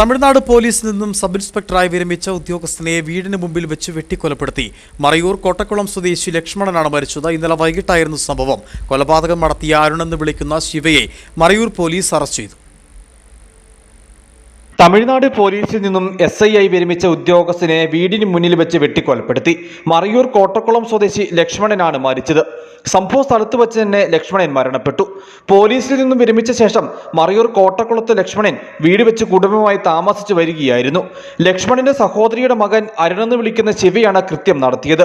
തമിഴ്നാട് പോലീസിൽ നിന്നും സബ് ഇൻസ്പെക്ടറായി വിരമിച്ച ഉദ്യോഗസ്ഥനെ വീടിന് മുമ്പിൽ വെച്ച് വെട്ടിക്കൊലപ്പെടുത്തി. മറയൂർ കോട്ടക്കുളം സ്വദേശി ലക്ഷ്മണനാണ് മരിച്ചത്. ഇന്നലെ വൈകിട്ടായിരുന്നു സംഭവം. കൊലപാതകം നടത്തിയ അരുണെന്ന് വിളിക്കുന്ന ശിവയെ മറയൂർ പോലീസ് അറസ്റ്റ് ചെയ്തു. തമിഴ്നാട് പോലീസിൽ നിന്നും എസ് ഐ ആയി വിരമിച്ച ഉദ്യോഗസ്ഥനെ വീടിന് മുന്നിൽ വെച്ച് വെട്ടിക്കൊലപ്പെടുത്തി. മറയൂർ കോട്ടക്കുളം സ്വദേശി ലക്ഷ്മണനാണ് മരിച്ചത്. സംഭവ സ്ഥലത്ത് വെച്ച് തന്നെ ലക്ഷ്മണൻ മരണപ്പെട്ടു. പോലീസിൽ നിന്നും വിരമിച്ച ശേഷം മറയൂർ കോട്ടക്കുളത്ത് ലക്ഷ്മണൻ വീട് വെച്ച് കുടുംബമായി താമസിച്ചു വരികയായിരുന്നു. ലക്ഷ്മണന്റെ സഹോദരിയുടെ മകൻ അരുണെന്ന് വിളിക്കുന്ന ശിവയാണ് കൃത്യം നടത്തിയത്.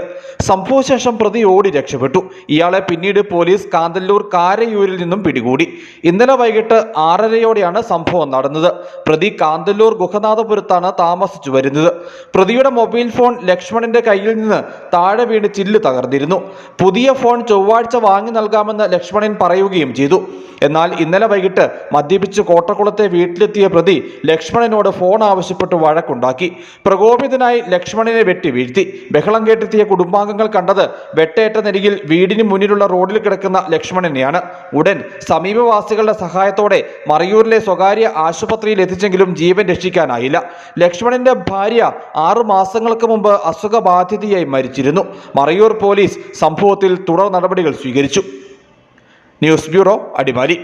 സംഭവശേഷം പ്രതി ഓടി രക്ഷപ്പെട്ടു. ഇയാളെ പിന്നീട് പോലീസ് കാന്തല്ലൂർ കാരയൂരിൽ നിന്നും പിടികൂടി. ഇന്നലെ വൈകിട്ട് ആറരയോടെയാണ് സംഭവം നടന്നത്. പ്രതി കാന്തല്ലൂർ ഗുഹനാഥപുരത്താണ് താമസിച്ചു വരുന്നത്. പ്രതിയുടെ മൊബൈൽ ഫോൺ ലക്ഷ്മണന്റെ കയ്യിൽ നിന്ന് താഴെ വീണ് ചില്ല് തകർന്നിരുന്നു. പുതിയ ഫോൺ ചൊവ്വാഴ്ച വാങ്ങി നൽകാമെന്ന് ലക്ഷ്മണൻ പറയുകയും ചെയ്തു. എന്നാൽ ഇന്നലെ വൈകിട്ട് മദ്യപിച്ച് കോട്ടക്കുളത്തെ വീട്ടിലെത്തിയ പ്രതി ലക്ഷ്മണനോട് ഫോൺ ആവശ്യപ്പെട്ട് വഴക്കുണ്ടാക്കി. പ്രകോപിതനായി ലക്ഷ്മണനെ വെട്ടി വീഴ്ത്തി. ബഹളം കേട്ടെത്തിയ കുടുംബാംഗങ്ങൾ കണ്ടത് വെട്ടേറ്റ നിലയിൽ വീടിന് മുന്നിലുള്ള റോഡിൽ കിടക്കുന്ന ലക്ഷ്മണനെയാണ്. ഉടൻ സമീപവാസികളുടെ സഹായത്തോടെ മറയൂരിലെ സ്വകാര്യ ആശുപത്രിയിൽ എത്തിച്ചെങ്കിലും ജീവൻ രക്ഷിക്കാനായില്ല. ലക്ഷ്മണന്റെ ഭാര്യ ആറു മാസങ്ങൾക്ക് മുമ്പ് അസുഖബാധിതയായി മരിച്ചിരുന്നു. മറയൂർ പോലീസ് സംഭവത്തിൽ തുടർ നടപടികൾ സ്വീകരിച്ചു. News bureau Adimali.